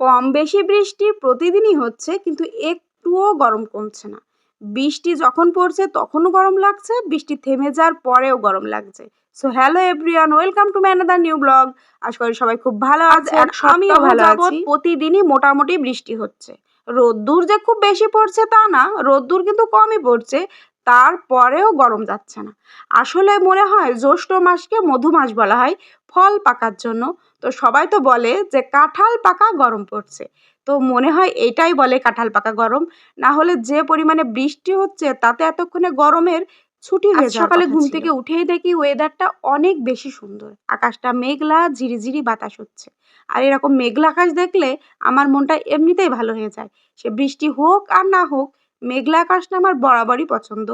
কম বেশি বৃষ্টি প্রতিদিনই হচ্ছে কিন্তু একটুও গরম কমছে না। বৃষ্টি যখন পড়ছে তখনও গরম লাগছে বৃষ্টি থেমে যাওয়ার পরেও গরম লাগছে। So hello everyone welcome to my another new blog আশা করি সবাই খুব ভালো আছে এক আমিও ভালো আছি। প্রতিদিনই মোটামুটি বৃষ্টি হচ্ছে। রোদ্দুর যে খুব বেশি পড়ছে তা না রোদ্দুর কিন্তু কমই পড়ছে। তারপরেও গরম যাচ্ছে না। আসলে মনে হয় জ্যৈষ্ঠ মাসকে মধু মাস বলা হয় ফল পাকার জন্য। তো সবাই তো বলে যে কাঁঠাল পাকা গরম পড়ছে। তো মনে হয় এটাই বলে কাঁঠাল পাকা গরম। না হলে যে পরিমাণে বৃষ্টি হচ্ছে তাতে এতক্ষণে গরমের ছুটি হয়ে সকালে ঘুম থেকে উঠেই দেখি ওয়েদারটা অনেক বেশি সুন্দর। আকাশটা মেঘলা ঝিরিঝিরি বাতাস হচ্ছে। আর এরকম মেঘলা আকাশ দেখলে আমার মনটা এমনিতেই ভালো হয়ে যায়। সে বৃষ্টি হোক আর না হোক মেঘলা আকাশটা আমার বরাবরই পছন্দ।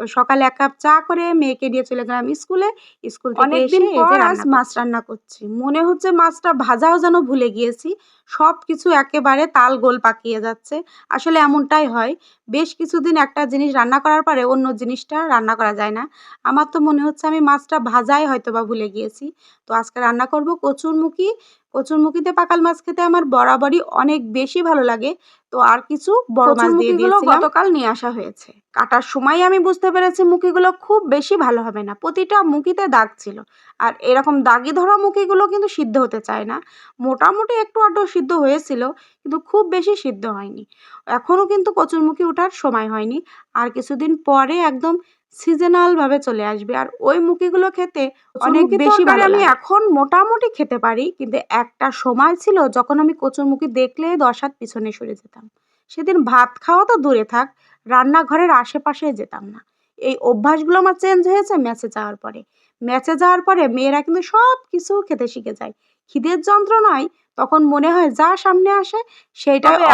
তো সকালে এক কাপ চা করে মেয়েকে দিয়ে চলে গেলাম স্কুলে। স্কুল থেকে অনেকদিন পর আজ মাছ রান্না করছি। মনে হচ্ছে মাছটা ভাজাও যেন ভুলে গিয়েছি। সব কিছু একেবারে তাল গোল পাকিয়ে যাচ্ছে। আসলে এমনটাই হয়। বেশ কিছুদিন একটা জিনিস রান্না করার পরে অন্য জিনিসটা রান্না করা যায় না। আমার তো মনে হচ্ছে আমি মাছটা ভাজাই হয়তো বা ভুলে গিয়েছি। তো আজকে রান্না করব কচুরমুখী কচুরমুখীতে পাকাল মাছ খেতে আমার বরাবরই অনেক বেশি ভালো লাগে। তো আর কিছু বড় মাছ দিয়ে দিয়েছিলাম। গতকাল নিয়ে আসা হয়েছে। কাটার সময় আমি বুঝতে পেরেছি মুখিগুলো খুব বেশি ভালো হবে না। প্রতিটা মুখিতে দাগ ছিল। আর এরকম দাগি ধরা মুখিগুলো কিন্তু সিদ্ধ হতে চায় না। মোটামুটি একটু আধটু সিদ্ধ হয়েছিল কিন্তু খুব বেশি সিদ্ধ হয়নি। এখনও কিন্তু কচুরমুখী ওঠার সময় হয়নি। আর কিছুদিন পরে একদম সিজনাল ভাবে চলে আসবে। আর ওই মুখিগুলো খেতে অনেক বেশি আমি এখন মোটামুটি খেতে পারি কিন্তু একটা সময় ছিল যখন আমি কচুরমুখী দেখলে দশ হাত পিছনে সরে যেতাম। সেদিন ভাত খাওয়া তো দূরে থাক রান্নাঘরের আশেপাশে যেতাম না। এই অভ্যাসগুলো আমার চেঞ্জ হয়েছে ম্যাচে যাওয়ার পরে। ম্যাচে যাওয়ার পরে মেয়েরা কিন্তু সব কিছু খেতে শিখে যায়। খিদের যন্ত্রণায় তখন মনে হয় যা সামনে আসে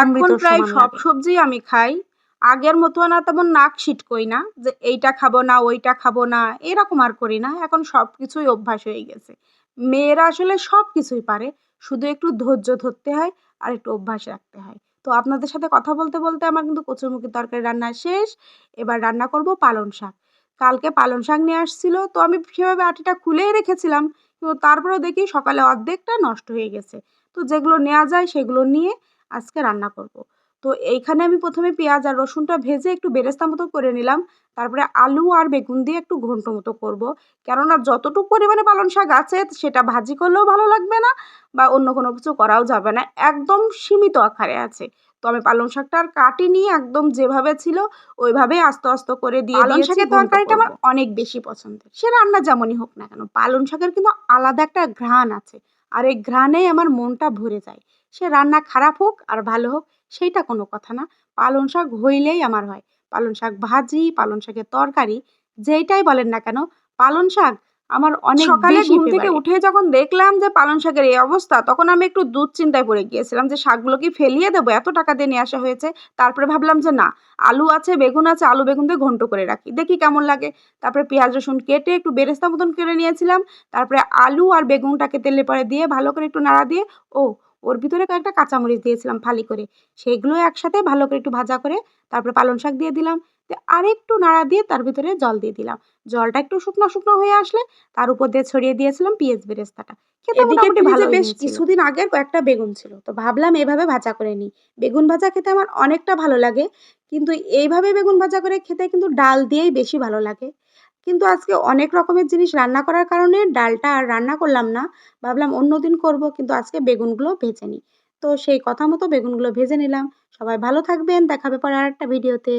এখন প্রায় সব সবজি আমি খাই। আগের মতো না তেমন নাক ছিটকই না যে এইটা খাব না, ওইটা খাব না, এরকম আর করি না। এখন সব কিছুই অভ্যাস হয়ে গেছে। মেয়েরা আসলে সব কিছুই পারে, শুধু একটু ধৈর্য ধরতে হয় আর একটু অভ্যাস রাখতে হয়। তো আপনাদের সাথে কথা বলতে বলতে আমার কিন্তু কচুরমুখী তরকারি রান্না শেষ। এবার রান্না করব পালং শাক। কালকে পালং শাক নিয়ে আসছিল, তো আমি সেভাবে আটিটা খুলেই রেখেছিলাম। কিন্তু তারপরেও দেখি সকালে অর্ধেকটা নষ্ট হয়ে গেছে। তো যেগুলো নেওয়া যায় সেগুলো নিয়ে আজকে রান্না করব। তো এইখানে আমি প্রথমে পেঁয়াজ আর রসুনটা ভেজে একটু বেরেস্তা মতো করে নিলাম। তারপরে আলু আর বেগুন দিয়ে একটু ঘন্ট মতো করব। কেননা যতটুকু পরিমাণে পালং শাক আছে সেটা ভাজি করলেও ভালো লাগবে না বা অন্য কোনো কিছু করাও যাবে না। একদম সীমিত আকারে আছে। তো আমি পালং শাকটা আর কাটিনি একদম যেভাবে ছিল ওইভাবেই আস্তে আস্তে করে দিয়ে পালং শাকের তরকারিটা আমার অনেক বেশি পছন্দের। সে রান্না যেমনই হোক না কেন পালং শাকের কিন্তু আলাদা একটা ঘ্রাণ আছে। আর এই ঘ্রাণেই আমার মনটা ভরে যায়। সে রান্না খারাপ হোক আর ভালো হোক সেইটা কোনো কথা না। পালং শাক হইলেই আমার হয়। পালং শাক ভাজি পালং শাকের তরকারি যেইটাই বলেন না কেন পালং শাক আমার অনেক সকালে ঘুম থেকে উঠে যখন দেখলাম যে পালং শাকের এই অবস্থা তখন আমি একটু দুশ্চিন্তায় পড়ে গিয়েছিলাম যে শাকগুলো কি ফেলিয়ে দেবো? এত টাকা দিয়ে নিয়ে আসা হয়েছে। তারপরে ভাবলাম যে না আলু আছে বেগুন আছে আলু বেগুন দিয়ে ঘন্ট করে রাখি। দেখি কেমন লাগে। তারপরে পেঁয়াজ রসুন কেটে একটু বেরেস্তা মতন করে নিয়েছিলাম। তারপরে আলু আর বেগুনটাকে তেলে পরে দিয়ে ভালো করে একটু নাড়া দিয়ে ও ওর ভিতরে কয়েকটা কাঁচামরিচ দিয়েছিলাম ফালি করে। সেইগুলো একসাথে ভালো করে একটু ভাজা করে তারপরে পালং শাক দিয়ে দিলাম। দিয়ে আরেকটু নাড়া দিয়ে তার ভিতরে জল দিয়ে দিলাম। জলটা একটু শুকনো শুকনো হয়ে আসলে তার উপর দিয়ে ছড়িয়ে দিয়েছিলাম পেঁয়াজ বেরেস্তাটা। খেতে এদিকে ভালো বেশ বেশ কিছুদিন আগের কয়েকটা বেগুন ছিল। তো ভাবলাম এভাবে ভাজা করে নিই। বেগুন ভাজা খেতে আমার অনেকটা ভালো লাগে। কিন্তু এইভাবে বেগুন ভাজা করে খেতে কিন্তু ডাল দিয়েই বেশি ভালো লাগে। কিন্তু আজকে অনেক রকমের জিনিস রান্না করার কারণে ডালটা আর রান্না করলাম না। ভাবলাম অন্য দিন করব, কিন্তু আজকে বেগুনগুলো ভেজে নিই। তো সেই কথা মতো বেগুনগুলো ভেজে নিলাম। সবাই ভালো থাকবেন, দেখাবে পরে আর একটা ভিডিওতে।